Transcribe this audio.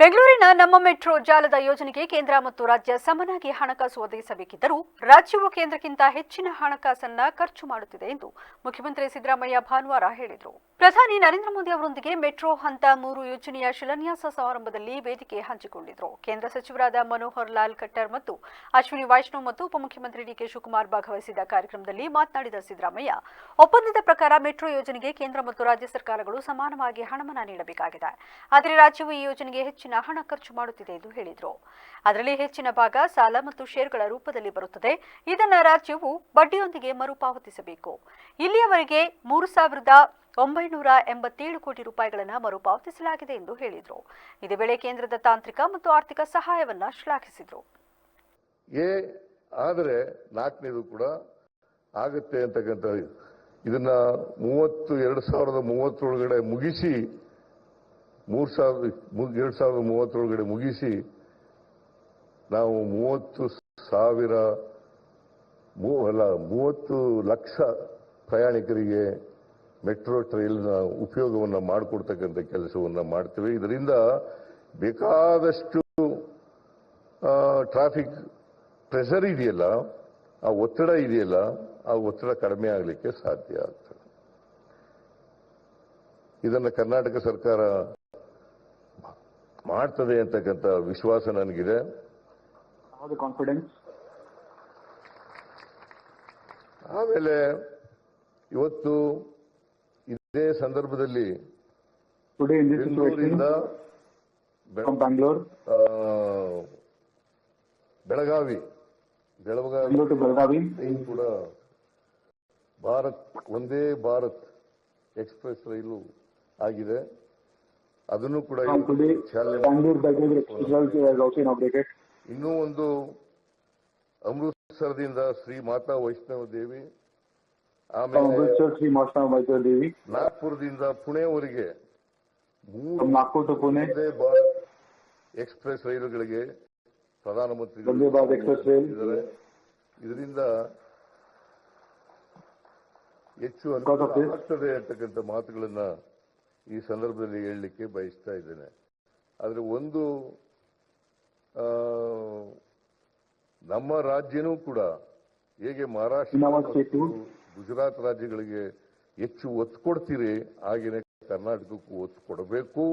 ಬೆಂಗಳೂರಿನ ನಮ್ಮ ಮೆಟ್ರೋ ಜಾಲದ ಯೋಜನೆಗೆ ಕೇಂದ್ರ ಮತ್ತು ರಾಜ್ಯ ಸಮನಾಗಿ ಹಣಕಾಸು ಒದಗಿಸಬೇಕಿದ್ದರೂ ರಾಜ್ಯವು ಕೇಂದ್ರಕ್ಕಿಂತ ಹೆಚ್ಚಿನ ಹಣಕಾಸನ್ನ ಖರ್ಚು ಮಾಡುತ್ತಿದೆ ಎಂದು ಮುಖ್ಯಮಂತ್ರಿ ಸಿದ್ದರಾಮಯ್ಯ ಭಾನುವಾರ ಹೇಳಿದರು. ಪ್ರಧಾನಿ ನರೇಂದ್ರ ಮೋದಿ ಅವರೊಂದಿಗೆ ಮೆಟ್ರೋ ಹಂತ ಮೂರು ಯೋಜನೆಯ ಶಿಲಾನ್ಯಾಸ ಸಮಾರಂಭದಲ್ಲಿ ವೇದಿಕೆ ಹಂಚಿಕೊಂಡಿದ್ರು. ಕೇಂದ್ರ ಸಚಿವರಾದ ಮನೋಹರ್ ಲಾಲ್ ಖಟ್ಟರ್ ಮತ್ತು ಅಶ್ವಿನಿ ವೈಷ್ಣವ್ ಮತ್ತು ಉಪಮುಖ್ಯಮಂತ್ರಿ ಡಿಕೆ ಶಿವಕುಮಾರ್ ಭಾಗವಹಿಸಿದ ಕಾರ್ಯಕ್ರಮದಲ್ಲಿ ಮಾತನಾಡಿದ ಸಿದ್ದರಾಮಯ್ಯ, ಒಪ್ಪಂದದ ಪ್ರಕಾರ ಮೆಟ್ರೋ ಯೋಜನೆಗೆ ಕೇಂದ್ರ ಮತ್ತು ರಾಜ್ಯ ಸರ್ಕಾರಗಳು ಸಮಾನವಾಗಿ ಹಣವನ್ನು ನೀಡಬೇಕಾಗಿದೆ. ಆದರೆ ರಾಜ್ಯವು ಈ ಯೋಜನೆಗೆ ಹೆಚ್ಚಿನ ಹಣ ಖರ್ಚು ಮಾಡುತ್ತಿದೆ ಎಂದು ಹೇಳಿದರು. ಅದರಲ್ಲಿ ಹೆಚ್ಚಿನ ಭಾಗ ಸಾಲ ಮತ್ತು ಷೇರುಗಳ ರೂಪದಲ್ಲಿ ಬರುತ್ತದೆ. ಇದನ್ನು ರಾಜ್ಯವು ಬಡ್ಡಿಯೊಂದಿಗೆ ಮರುಪಾವತಿಸಬೇಕು. ಇಲ್ಲಿಯವರೆಗೆ ಮೂರು ಸಾವಿರದ ಒಂಬೈನೂರ ಎಂಬತ್ತೇಳು ಕೋಟಿ ರೂಪಾಯಿಗಳನ್ನು ಮರುಪಾವತಿಸಲಾಗಿದೆ ಎಂದು ಹೇಳಿದರು. ಇದೇ ವೇಳೆ ಕೇಂದ್ರದ ತಾಂತ್ರಿಕ ಮತ್ತು ಆರ್ಥಿಕ ಸಹಾಯವನ್ನು ಶ್ಲಾಘಿಸಿದರು. ಆದರೆ ನಾಲ್ಕನೇದು ಕೂಡ ಆಗುತ್ತೆ ಅಂತಕ್ಕಂಥ ಇದನ್ನ ಮೂವತ್ತು, ಎರಡು ಸಾವಿರದ ಮೂವತ್ತೊಳಗಡೆ ಮುಗಿಸಿ ಮೂರು ಸಾವಿರದ ಎರಡು ಸಾವಿರದ ಮೂವತ್ತರೊಳಗಡೆ ಮುಗಿಸಿ ನಾವು ಮೂವತ್ತು ಸಾವಿರ ಅಲ್ಲ, ಮೂವತ್ತು ಲಕ್ಷ ಪ್ರಯಾಣಿಕರಿಗೆ ಮೆಟ್ರೋ ಟ್ರೈಲ್ನ ಉಪಯೋಗವನ್ನು ಮಾಡಿಕೊಡ್ತಕ್ಕಂಥ ಕೆಲಸವನ್ನು ಮಾಡ್ತೇವೆ. ಇದರಿಂದ ಬೇಕಾದಷ್ಟು ಟ್ರಾಫಿಕ್ ಪ್ರೆಷರ್ ಇದೆಯಲ್ಲ, ಆ ಒತ್ತಡ ಇದೆಯಲ್ಲ, ಆ ಒತ್ತಡ ಕಡಿಮೆ ಆಗಲಿಕ್ಕೆ ಸಾಧ್ಯ ಆಗ್ತದೆ. ಇದನ್ನು ಕರ್ನಾಟಕ ಸರ್ಕಾರ ಮಾಡ್ತದೆ ಅಂತಕ್ಕಂಥ ವಿಶ್ವಾಸ ನನಗಿದೆ. ಕಾನ್ಫಿಡೆನ್ಸ್ ಆಮೇಲೆ ಇವತ್ತು ಇದೇ ಸಂದರ್ಭದಲ್ಲಿ ಬೆಂಗಳೂರಿಂದ ಬೆಂಗಳೂರು ಆ, ಬೆಳಗಾವಿ ಬೆಳಗಾವಿ ಕೂಡ ಭಾರತ್ ಒಂದೇ ಭಾರತ್ ಎಕ್ಸ್ಪ್ರೆಸ್ ರೈಲು ಆಗಿದೆ. ಅದನ್ನು ಕೂಡ ಇನ್ನೂ ಒಂದು ಅಮೃತಸರದಿಂದ ಶ್ರೀ ಮಾತಾ ವೈಷ್ಣವ ದೇವಿ ಆಮೇಲೆ ಶ್ರೀ ಮಾತಾ ವೈಷ್ಣವ ದೇವಿ. ನಾಗ್ಪುರದಿಂದ ಪುಣೆವರೆಗೆ ಪುಣೆ. ಎಕ್ಸ್ಪ್ರೆಸ್ ರೈಲುಗಳಿಗೆ ಪ್ರಧಾನಮಂತ್ರಿ ಎಕ್ಸ್ಪ್ರೆಸ್ ಇದರಿಂದ ಹೆಚ್ಚು ಅನುಕೂಲ ಆಗ್ತದೆ ಅಂತಕ್ಕಂಥ ಮಾತುಗಳನ್ನ ಈ ಸಂದರ್ಭದಲ್ಲಿ ಹೇಳಲಿಕ್ಕೆ ಬಯಸ್ತಾ ಇದ್ದೇನೆ. ಆದರೆ ಒಂದು ನಮ್ಮ ರಾಜ್ಯನೂ ಕೂಡ ಹೇಗೆ ಮಹಾರಾಷ್ಟ್ರ ಗುಜರಾತ್ ರಾಜ್ಯಗಳಿಗೆ ಹೆಚ್ಚು ಒತ್ತು ಕೊಡ್ತೀರಿ ಹಾಗೆಯೇ ಕರ್ನಾಟಕಕ್ಕೂ ಒತ್ತು ಕೊಡಬೇಕು.